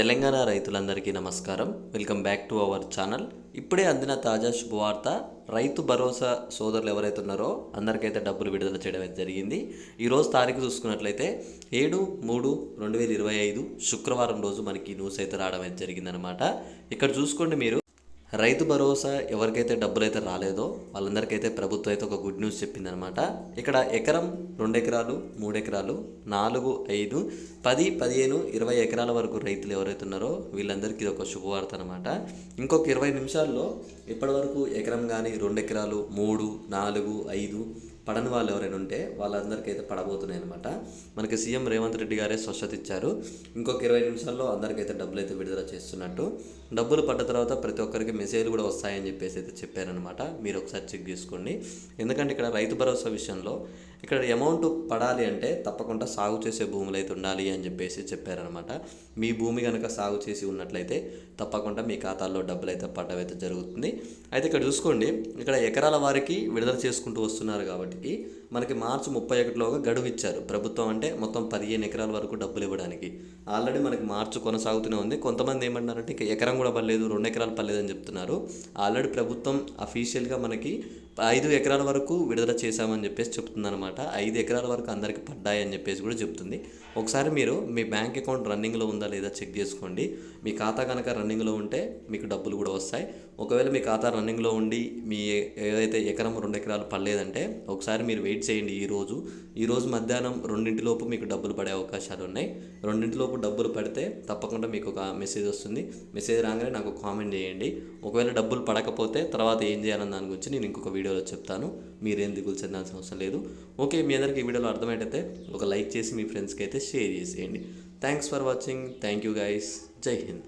తెలంగాణ రైతులందరికీ నమస్కారం. Welcome back to our channel. ఇప్పుడే అందిన తాజా శుభవార్త రైతు భరోసా సోదరులు ఎవరైతే ఉన్నారో అందరికైతే డబ్బులు విడుదల చేయడం అయితే జరిగింది. ఈరోజు తారీఖు చూసుకున్నట్లయితే ఏడు మూడు రెండు వేల ఇరవై ఐదు శుక్రవారం రోజు మనకి న్యూస్ అయితే రావడం అయితే జరిగిందనమాట ఇక్కడ చూసుకోండి మీరు. రైతు భరోసా ఎవరికైతే డబ్బులు అయితే రాలేదో వాళ్ళందరికైతే ప్రభుత్వం అయితే ఒక గుడ్ న్యూస్ చెప్పిందనమాట ఇక్కడ ఎకరం రెండు ఎకరాలు మూడు ఎకరాలు నాలుగు ఐదు పది పదిహేను ఇరవై ఎకరాల వరకు రైతులు ఎవరైతే ఉన్నారో వీళ్ళందరికీ ఇది ఒక శుభవార్త అనమాట ఇంకొక ఇరవై నిమిషాల్లో ఇప్పటి వరకు ఎకరం కానీ రెండు ఎకరాలు మూడు నాలుగు ఐదు పడని వాళ్ళు ఎవరైనా ఉంటే వాళ్ళందరికీ అయితే పడబోతున్నాయి అనమాట మనకి సీఎం రేవంత్ రెడ్డి గారే స్వచ్ఛత ఇచ్చారు. ఇంకొక ఇరవై నిమిషాల్లో అందరికైతే డబ్బులు అయితే విడుదల చేస్తున్నట్టు. డబ్బులు పడ్డ తర్వాత ప్రతి ఒక్కరికి మెసేజ్లు కూడా వస్తాయని చెప్పేసి అయితే చెప్పారనమాట మీరు ఒకసారి చెక్ చేసుకోండి. ఎందుకంటే ఇక్కడ రైతు భరోసా విషయంలో ఇక్కడ అమౌంట్ పడాలి అంటే తప్పకుండా సాగు చేసే భూములు అయితే ఉండాలి అని చెప్పేసి చెప్పారనమాట మీ భూమి కనుక సాగు చేసి ఉన్నట్లయితే తప్పకుండా మీ ఖాతాల్లో డబ్బులు అయితే పడ్డవైతే జరుగుతుంది. అయితే ఇక్కడ చూసుకోండి ఇక్కడ ఎకరాల వారికి విడుదల చేసుకుంటూ వస్తున్నారు కాబట్టి మనకి మార్చి ముప్పై ఒకటిలోగా గడువు ఇచ్చారు. ప్రభుత్వం అంటే మొత్తం పదిహేను ఎకరాల వరకు డబ్బులు ఇవ్వడానికి. ఆల్రెడీ మనకి మార్చి కొనసాగుతూనే ఉంది. కొంతమంది ఏమంటున్నారంటే ఇంకా ఎకరం కూడా పర్లేదు రెండు ఎకరాలు పర్లేదు అని చెప్తున్నారు. ఆల్రెడీ ప్రభుత్వం అఫీషియల్గా మనకి ఐదు ఎకరాల వరకు విడుదల చేశామని చెప్పేసి చెప్తుందన్నమాట అనమాట. ఐదు ఎకరాల వరకు అందరికి పడ్డాయి అని చెప్పేసి కూడా చెప్తుంది. ఒకసారి మీరు మీ బ్యాంక్ అకౌంట్ రన్నింగ్లో ఉందా లేదా చెక్ చేసుకోండి. మీ ఖాతా కనుక రన్నింగ్లో ఉంటే మీకు డబ్బులు కూడా వస్తాయి. ఒకవేళ మీ ఖాతా రన్నింగ్లో ఉండి మీ ఏదైతే ఎకరం రెండు ఎకరాలు పడలేదంటే ఒకసారి మీరు వెయిట్ చేయండి ఈరోజు ఈరోజు మధ్యాహ్నం రెండింటిలోపు మీకు డబ్బులు పడే అవకాశాలు ఉన్నాయి. రెండింటిలోపు డబ్బులు పడితే తప్పకుండా మీకు ఒక మెసేజ్ వస్తుంది. మెసేజ్ రాగానే నాకు కామెంట్ చేయండి. ఒకవేళ డబ్బులు పడకపోతే తర్వాత ఏం చేయాలని దాని గురించి నేను ఇంకొక వీడియోలో చెప్తాను. మీరేం దిగులు చెందాల్సిన అవసరం లేదు. ఓకే మీ అందరికీ ఈ వీడియోలో అర్థమైతే ఒక లైక్ చేసి మీ ఫ్రెండ్స్కి అయితే షేర్ చేసేయండి. Thanks for watching thank you guys Jai Hind